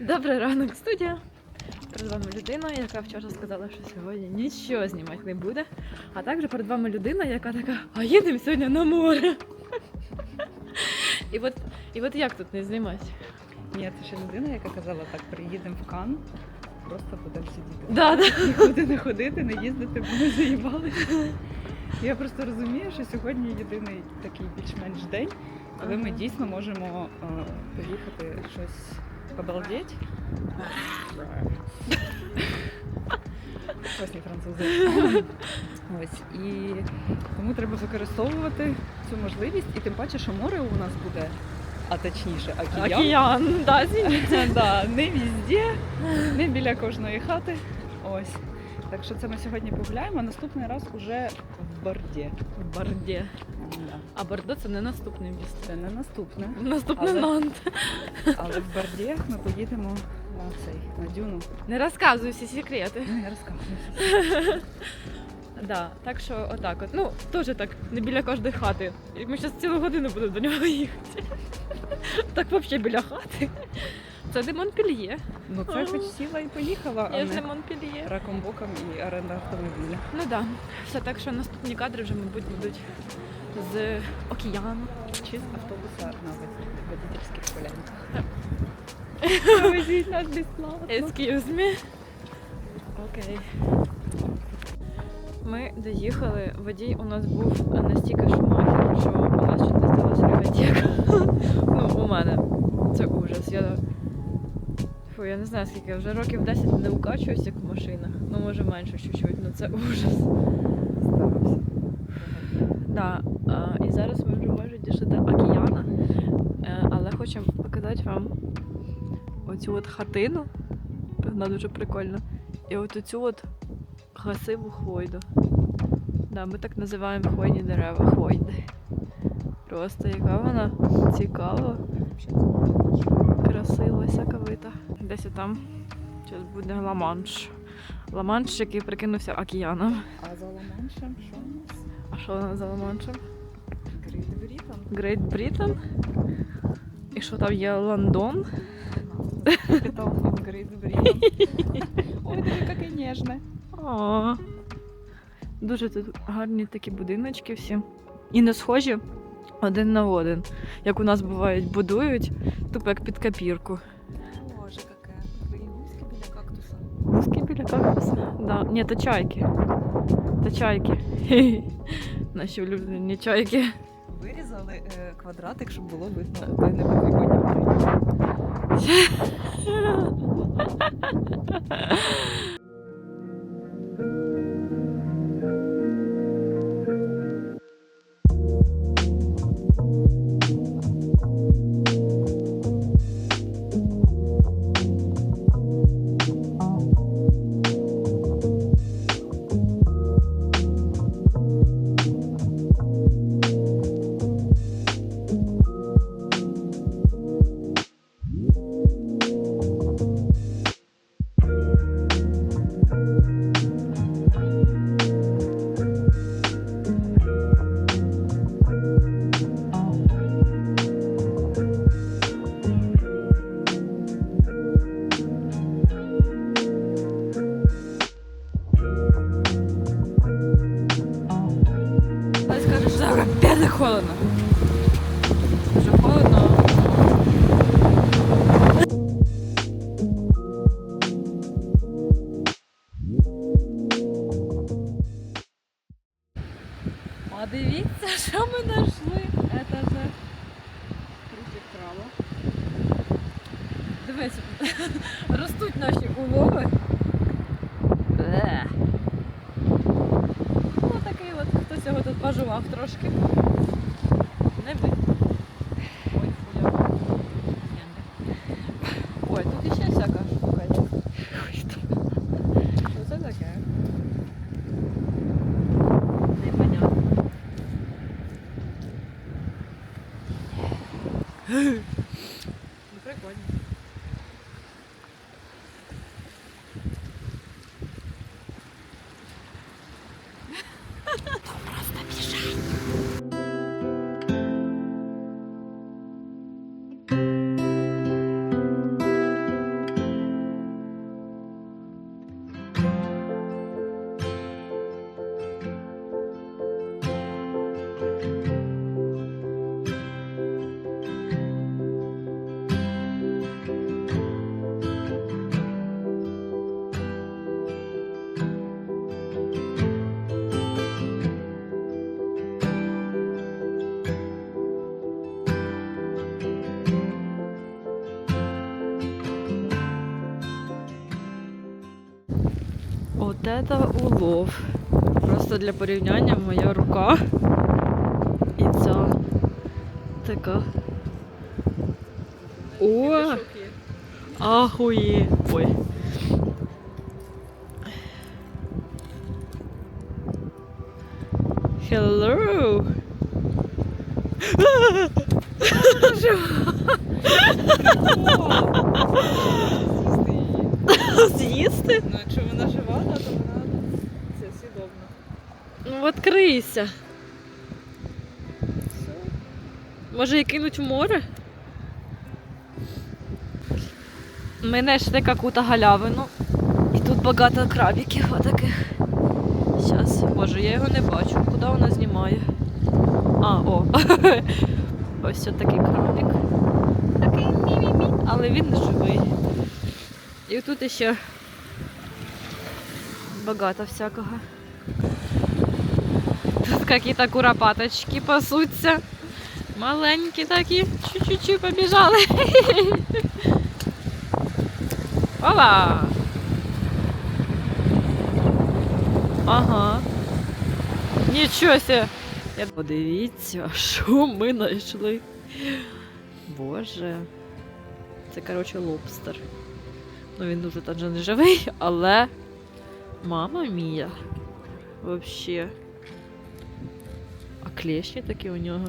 Добрий ранок, студія. Перед вами людина, яка вчора сказала, що сьогодні нічого знімати не буде. А також перед вами людина, яка така, а їдемо сьогодні на море. І от, і от як тут не знімати? Ні, це ще людина, яка казала, так, приїдемо в Кан, просто будемо сидіти. Да, да. Нікуди не ходити, не їздити, бо ми заїбалися. Я просто розумію, що сьогодні єдиний такий більш-менш день, коли ми дійсно можемо е, поїхати щось побалдеть. Класні французи. Ось. І тому треба використовувати цю можливість, і тим паче, що море у нас буде, а точніше, океан. Океан, да, звініть. Да, не везде, не біля кожної хати. Ось. Так що це ми сьогодні погуляємо, а наступний раз уже в Борді. В Борді. А Бордо це не наступне місто. Це не наступне. Наступне Але- Нант. Але в Борді ми поїдемо на цей на дюну. Не розказуй всі секрети. Ну, я розкажу. Да, так що отак от. Ну, теж так, не біля кожної хати. І Ми зараз цілу годину будемо до нього їхати. Так взагалі біля хати. Це не Монпельє. Ну це хоч сіла і поїхала, а Я ж не не Монпельє. раком боком і оренда автомобіля. Ну так. Да. Все так, що наступні кадри вже, мабуть, будуть з океану. Чи з автобуса на вод- водительських полянках. Повезіть нас безплатно. Excuse me. Окей. Ми доїхали. Водій у нас був настільки шумахер, що у нас чуть не сталося ревотека. Ну, у мене. Це ужас. Я... Фу, я не знаю, скільки я вже років 10 не укачуюсь, як в машинах. Ну, може менше чуть-чуть, ну це ужас. Ставився. Да, а, і зараз ми вже дійшли до океана, Е, але хочемо показати вам оцю от хатину. Вона дуже прикольна. І от оцю от красиву хвойду. Да, ми так називаємо хвойні дерева, хвойди. Просто яка вона цікава, красива, сяковита. Десь там зараз буде Ла-Манш. Ла-Манш, який прикинувся океаном. А за Ла-Маншем що у нас? А що за Ла-Маншем? Грейт Брітон. Great Britain. І що там є Лондон? Капітал Грейт Брітон. Ой, диви, яке ніжне. О, дуже тут гарні такі будиночки всі. І не схожі один на один. Як у нас бувають, будують, тупо як під копірку. Гуски. Да. Ні, то чайки. То чайки. Наші улюблені чайки. Вирізали е, квадратик, щоб було видно той не Хтось трошки. Вот это улов. Просто для порівняння моя рука і ця така. О! Ахує! Ой. Hello! З'їсти? Ну, якщо вона жива, то вона це свідомно. Ну, відкрийся. Може її кинуть в море? Ми знайшли каку-то галявину. І тут багато крабиків отаких. Зараз, боже, я його не бачу. Куди вона знімає? А, о. Ось це такий крабик. Такий мі-мі-мі. Але він не живий. І тут ще багато всякого. Тут какие-то куропаточки пасуться. Маленькі такі. Чуть-чуть побіжали. Опа! Ага. Нічого себе. Подивіться, що ми знайшли. Боже. Це, коротше, лобстер. Ну він дуже там же не живий, але. Мама мія. Вообще. А клещі такі у нього.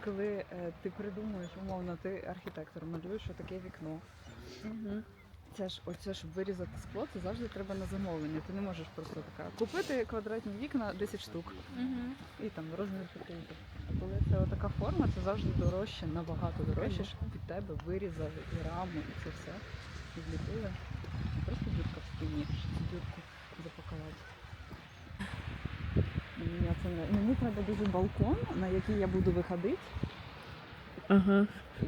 Ж коли е, ти придумуєш, умовно, ти архітектор, малюєш таке вікно. Угу. Це ж оце, щоб вирізати скло, це завжди треба на замовлення. Ти не можеш просто така купити квадратні вікна 10 штук Угу. і там розмір такий. А коли це така форма, це завжди дорожче, набагато дорожче, щоб під тебе вирізали і раму, і це все. І вліпили. Просто дірка в спині, щоб дірку запакувати. Мені, це не... Мені треба дуже балкон, на який я буду виходити. Ага. І,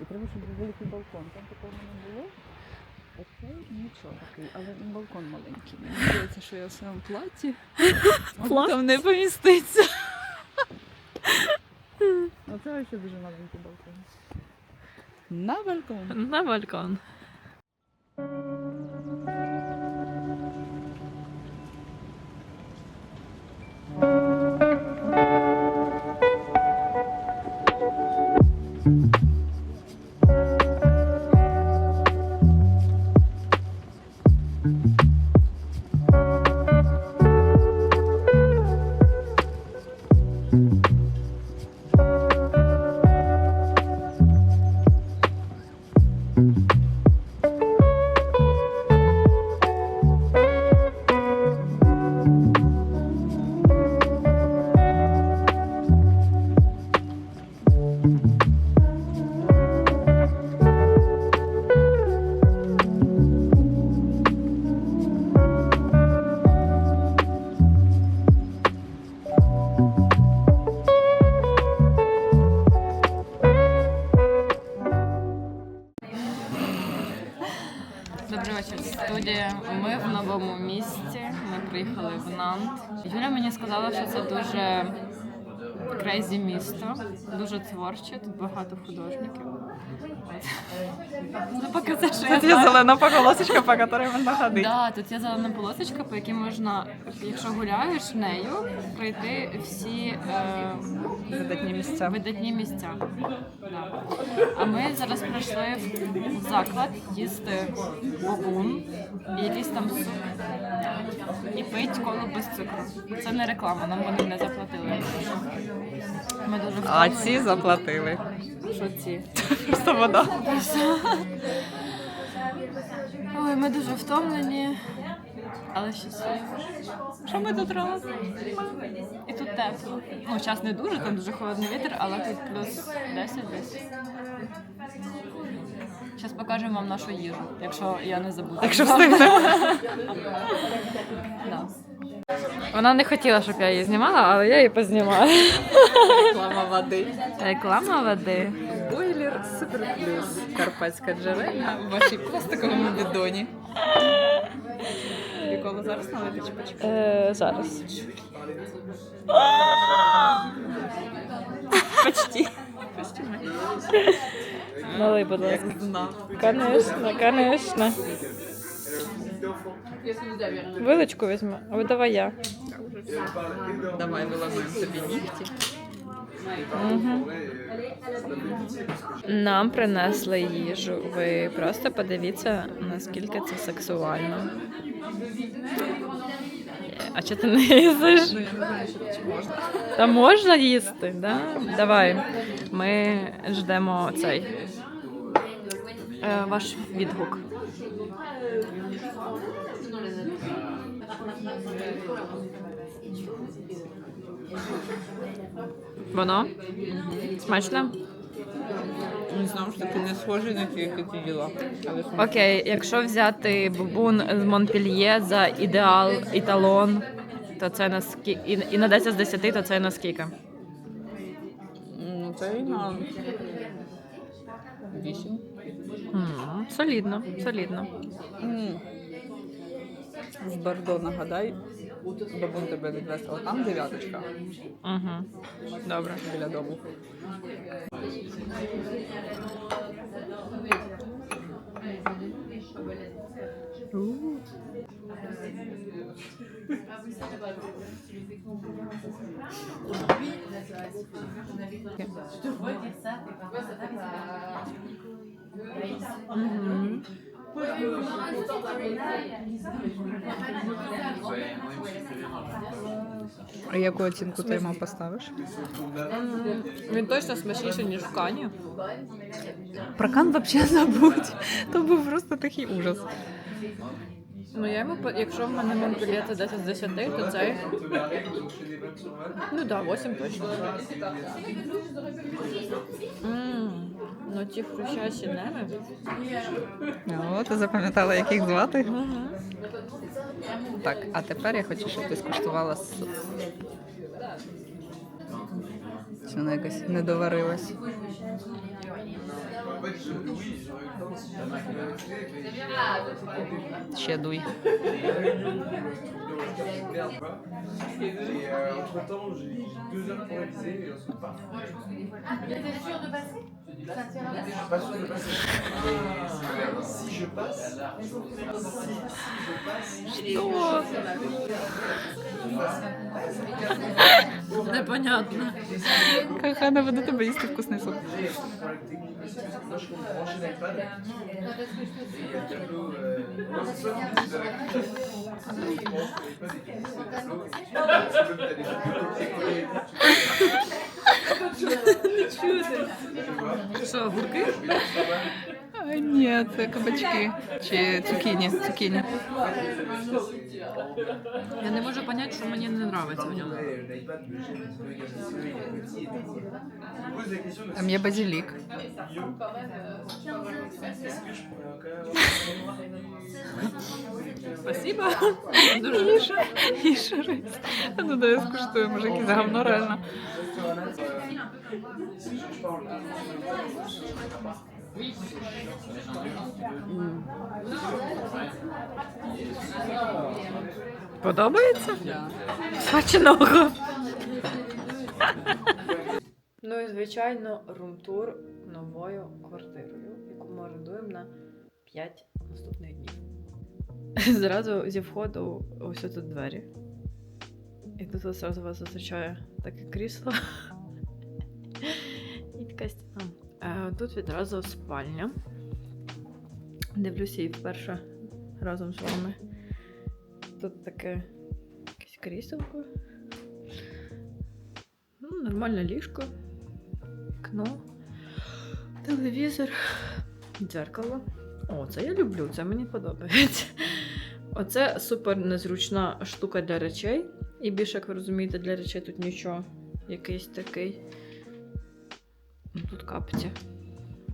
і треба, щоб був великий балкон. Там такого не було. Оцей нічого такий, але балкон маленький. Мені здається, що я в своєму платі. Платі? Там не поміститься. Оце ще дуже маленький балкон. На балкон. На балкон. Нант. Юля мені сказала, що це дуже крейзі місто, дуже творче, тут багато художників. Ну, поки це що я знаю. зелена полосочка, по якій можна ходити. Да, тут є зелена полосочка, по якій можна, якщо гуляєш нею, пройти всі е, Видатні місця. видатні місця. Да. А ми зараз прийшли в заклад їсти бобун і якийсь там суп і пить коло без цукру. Це не реклама, нам вони не заплатили. Ми дуже А втомлені. ці заплатили. Що ці? Просто вода. Ой, ми дуже втомлені. Але щасливі. Що ми тут робимо? І тут тепло. Ну, час не дуже, там дуже холодний вітер, але тут плюс 10 десь. Зараз покажемо вам нашу їжу, якщо я не забуду. Якщо встигнемо. да. Вона не хотіла, щоб я її знімала, але я її познімала. Реклама води. Реклама води. Супер Плюс. Карпатська джерельна в вашій пластиковому бідоні. Приколу зараз налити чи почекати? Е, зараз. Почти. Почти ми. Налий, будь ласка. Конечно, конечно. Вилочку візьми, а давай я. Давай виламаємо тобі нігті. Нам принесли їжу. Ви просто подивіться, наскільки це сексуально. А чи ти не можна. Та можна їсти, да? Давай. Ми ждемо цей. Е, ваш відгук. Воно? Смачно? Він знову ж таки не схожий на ті, які ти їла. Але смачно. Окей, якщо взяти бубун з Монпельє за ідеал італон, то це на скільки. І, і на 10 з 10, то це на скільки? Ну, це і на вісім. М, солідно, солідно. М. З Бордо нагадай, бабун тебе відвести. О, там дев'яточка Угу. Добре. біля дому. Угу. А яку оцінку ти йому поставиш? Він точно смачніший, ніж в кані. Про кан взагалі забудь. То був просто такий ужас. Ну я йому, по- якщо в мене це 10 з 10, то цей. Ну так, да, 8 точно. Ну ті хрущащі неми. О, ти запам'ятала, як їх звати? Ага. Так, а тепер я хочу, щоб ти скуштувала. Вона якось не доварилась? Ще дуй. Et euh, Непонятно. Кахана, буду тебе їсти вкусний суп. Euh, Що, огурки? А, ні, це кабачки. Чи цукіні, цукіні. Я не можу зрозуміти, що мені не подобається в ньому. Après, l'iPad, le gêne un peu, il y a des il est petit et tout. Je me pose la question de Там є базилік. mieux. Est-ce que je pourrais quand même Спасибо. Іша, Іша рис. А ну дай я скуштую, може якесь говно реально. Подобається? Смачного. ну і звичайно, румтур новою квартирою, яку ми орендуємо на 5 наступних днів. Зразу зі входу ось тут двері. І тут одразу вас зустрічає таке крісло. І така стіна. Е, Тут відразу спальня. Дивлюся її вперше разом з вами. Тут таке якесь кріселко. Ну, нормальне ліжко, вікно, телевізор, дзеркало. О, це я люблю, це мені подобається. Оце супер незручна штука для речей. І більше, як ви розумієте, для речей тут нічого. Якийсь такий. Капці.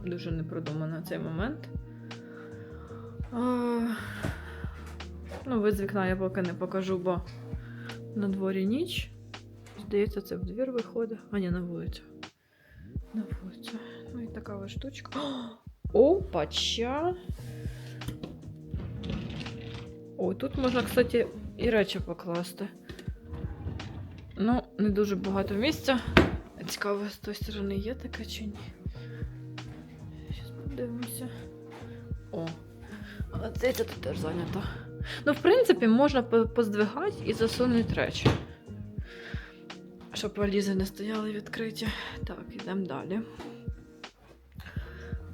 Дуже непродумано цей момент. А, Ну, вид з вікна я поки не покажу, бо на дворі ніч. Здається, це в двір виходить. А ні, на вулицю. На вулицю. Ну і така ось штучка. Опача. О, тут можна, кстати, і речі покласти. Ну, не дуже багато місця. Цікаво, з тої сторони є таке чи ні. Зараз подивимося. О, а це тут теж зайнято. Ну, в принципі, можна поздвигати і засунути речі. Щоб валізи не стояли відкриті. Так, йдемо далі.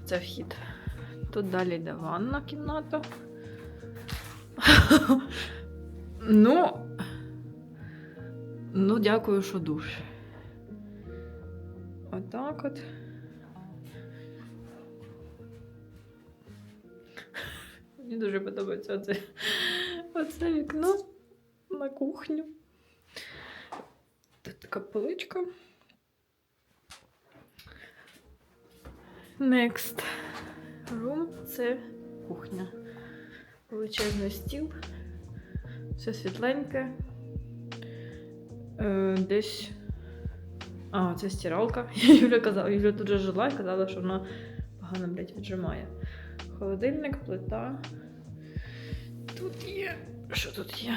Це вхід. Тут далі йде ванна кімната. ну. Ну, дякую, що душ. Отак от. Мені дуже подобається оце, оце вікно на кухню. Тут така поличка. Next room це кухня. Величезний стіл. Все світленьке. Е, десь. А, це стиралка. Юля казала, Юля тут же жила і казала, що вона погано, блядь, віджимає. Холодильник, плита. Тут є. Що тут є?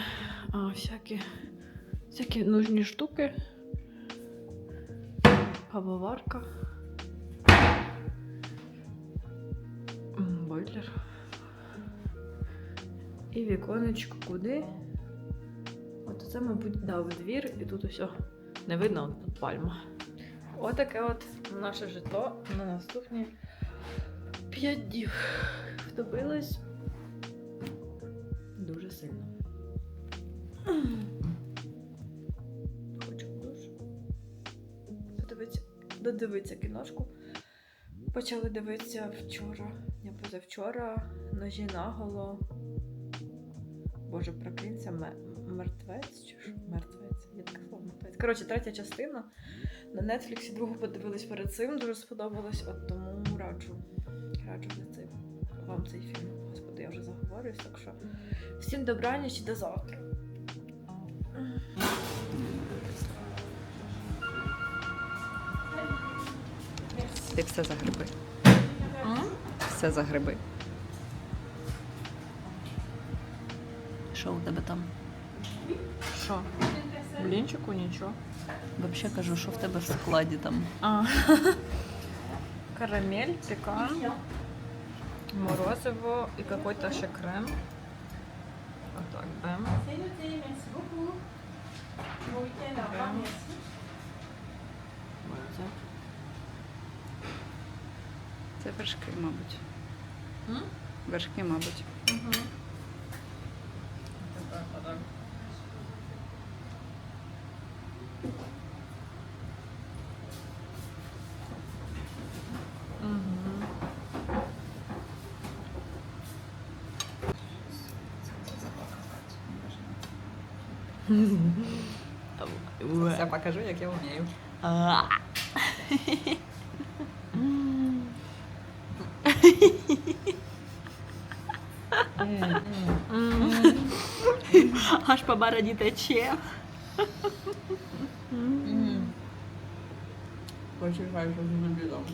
А, всякі. Всякі нужні штуки. Кавоварка. Бойлер. І віконечко куди? От це, мабуть, да, двір, і тут усе не видно, пальма. Отаке от наше житло на наступні 5 днів. Втопилось дуже сильно. Хочу душ. Додивитися кіношку. Почали дивитися вчора, не позавчора, ножі наголо. Боже, прокинься, мертвець чи що? Мертвець, Коротше, третя частина. На Нетфліксі другу подивились перед цим, дуже сподобалось, от тому раджу. Раджу за цим. Вам цей фільм. Господи, я вже заговорююсь, так що всім добраніч і до завтра. Ти все за гриби. Все за гриби. Що у тебе там? Що? Блінчику нічого. Взагалі кажу, що в тебе в складі там. А. Карамель, пекан, морозиво и какой-то ще крем. Вот так, бэм. Бэм. Це вершки, мабуть. М? Вершки, мабуть. Так, Я покажу, як я вмію. Аж по бороді тече. Почекай, що не відомо.